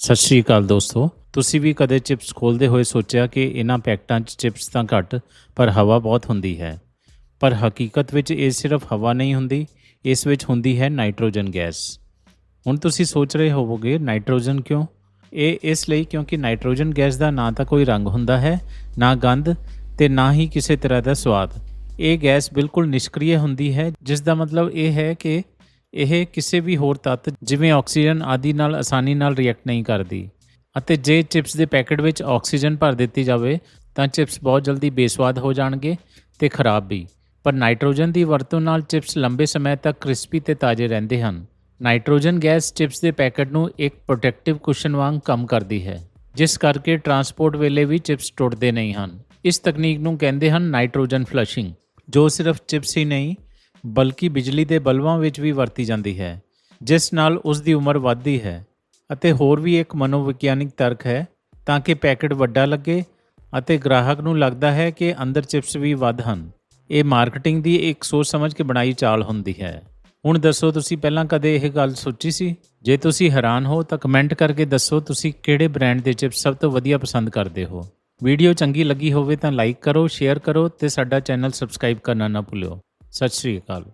ਸਤਿ ਸ਼੍ਰੀ ਅਕਾਲ ਦੋਸਤੋ। ਤੁਸੀਂ ਵੀ ਕਦੇ ਚਿਪਸ ਖੋਲਦੇ ਹੋਏ ਸੋਚਿਆ ਕਿ ਇਹਨਾਂ ਪੈਕਟਾਂ 'ਚ ਚਿਪਸ ਤਾਂ ਘੱਟ, ਪਰ ਹਵਾ ਬਹੁਤ ਹੁੰਦੀ ਹੈ। ਪਰ ਹਕੀਕਤ ਵਿੱਚ ਇਹ ਸਿਰਫ ਹਵਾ ਨਹੀਂ ਹੁੰਦੀ, ਇਸ ਵਿੱਚ ਹੁੰਦੀ ਹੈ ਨਾਈਟ੍ਰੋਜਨ ਗੈਸ। ਹੁਣ ਤੁਸੀਂ ਸੋਚ ਰਹੇ ਹੋਵੋਗੇ, ਨਾਈਟ੍ਰੋਜਨ ਕਿਉਂ? ਇਹ ਇਸ ਲਈ ਕਿਉਂਕਿ ਨਾਈਟ੍ਰੋਜਨ ਗੈਸ ਦਾ ਨਾ ਤਾਂ ਕੋਈ ਰੰਗ ਹੁੰਦਾ ਹੈ, ਨਾ ਗੰਧ ਤੇ ਨਾ ਹੀ ਕਿਸੇ ਤਰ੍ਹਾਂ ਦਾ ਸਵਾਦ। ਇਹ ਗੈਸ ਬਿਲਕੁਲ ਨਿਸ਼ਕ੍ਰਿय ਹੁੰਦੀ ਹੈ ਜਿਸ ਦਾ ਮਤਲਬ ਇਹ ਹੈ ਕਿ ਇਹ ਕਿਸੇ ਵੀ ਹੋਰ ਤੱਤ, ਜਿਵੇਂ ਆਕਸੀਜਨ ਆਦਿ ਨਾਲ ਆਸਾਨੀ ਨਾਲ ਰਿਐਕਟ ਨਹੀਂ ਕਰਦੀ। ਅਤੇ ਜੇ ਚਿਪਸ ਦੇ ਪੈਕੇਟ ਵਿੱਚ ਆਕਸੀਜਨ ਭਰ ਦਿੱਤੀ ਜਾਵੇ, ਤਾਂ ਚਿਪਸ ਬਹੁਤ ਜਲਦੀ ਬੇਸਵਾਦ ਹੋ ਜਾਣਗੇ ਤੇ ਖਰਾਬ ਵੀ। ਪਰ ਨਾਈਟ੍ਰੋਜਨ ਦੀ ਵਰਤੋਂ ਨਾਲ ਚਿਪਸ ਲੰਬੇ ਸਮੇਂ ਤੱਕ ਕ੍ਰਿਸਪੀ ਤੇ ਤਾਜ਼ੇ ਰਹਿੰਦੇ ਹਨ। ਨਾਈਟ੍ਰੋਜਨ ਗੈਸ ਚਿਪਸ ਦੇ ਪੈਕੇਟ ਨੂੰ ਇੱਕ ਪ੍ਰੋਟੈਕਟਿਵ ਕੁਸ਼ਨ ਵਾਂਗ ਕੰਮ ਕਰਦੀ ਹੈ, ਜਿਸ ਕਰਕੇ ਟਰਾਂਸਪੋਰਟ ਵੇਲੇ ਵੀ ਚਿਪਸ ਟੁੱਟਦੇ ਨਹੀਂ ਹਨ। ਇਸ ਤਕਨੀਕ ਨੂੰ ਕਹਿੰਦੇ ਹਨ ਨਾਈਟ੍ਰੋਜਨ ਫਲਸ਼ਿੰਗ ਜੋ ਸਿਰਫ ਚਿਪਸ ਹੀ ਨਹੀਂ ਬਲਕਿ ਬਿਜਲੀ ਦੇ ਬਲਬਾਂ ਵਿੱਚ ਵੀ ਵਰਤੀ ਜਾਂਦੀ ਹੈ, ਜਿਸ ਨਾਲ ਉਸ ਦੀ ਉਮਰ ਵੱਧਦੀ ਹੈ। ਅਤੇ ਹੋਰ ਵੀ ਇੱਕ ਮਨੋਵਿਗਿਆਨਿਕ ਤਰਕ ਹੈ, ਤਾਂ ਕਿ ਪੈਕੇਟ ਵੱਡਾ ਲੱਗੇ ਅਤੇ ਗ੍ਰਾਹਕ ਨੂੰ ਲੱਗਦਾ ਹੈ ਕਿ ਅੰਦਰ ਚਿਪਸ ਵੀ ਵੱਧ ਹਨ। ਇਹ ਮਾਰਕੀਟਿੰਗ ਦੀ ਇੱਕ ਸੋਚ ਸਮਝ ਕੇ ਬਣਾਈ ਚਾਲ ਹੁੰਦੀ ਹੈ। ਹੁਣ ਦੱਸੋ ਤੁਸੀਂ ਪਹਿਲਾਂ ਕਦੇ ਇਹ ਗੱਲ ਸੋਚੀ ਸੀ? ਜੇ ਤੁਸੀਂ ਹੈਰਾਨ ਹੋ, ਤਾਂ ਕਮੈਂਟ ਕਰਕੇ ਦੱਸੋ ਤੁਸੀਂ ਕਿਹੜੇ ਬ੍ਰਾਂਡ ਦੇ ਚਿਪਸ ਸਭ ਤੋਂ ਵਧੀਆ ਪਸੰਦ ਕਰਦੇ ਹੋ। ਵੀਡੀਓ ਚੰਗੀ ਲੱਗੀ ਹੋਵੇ ਤਾਂ ਲਾਈਕ ਕਰੋ, ਸ਼ੇਅਰ ਕਰੋ ਤੇ ਸਾਡਾ ਚੈਨਲ ਸਬਸਕ੍ਰਾਈਬ ਕਰਨਾ ਨਾ ਭੁੱਲਿਓ। ਸਤਿ ਸ਼੍ਰੀ ਅਕਾਲ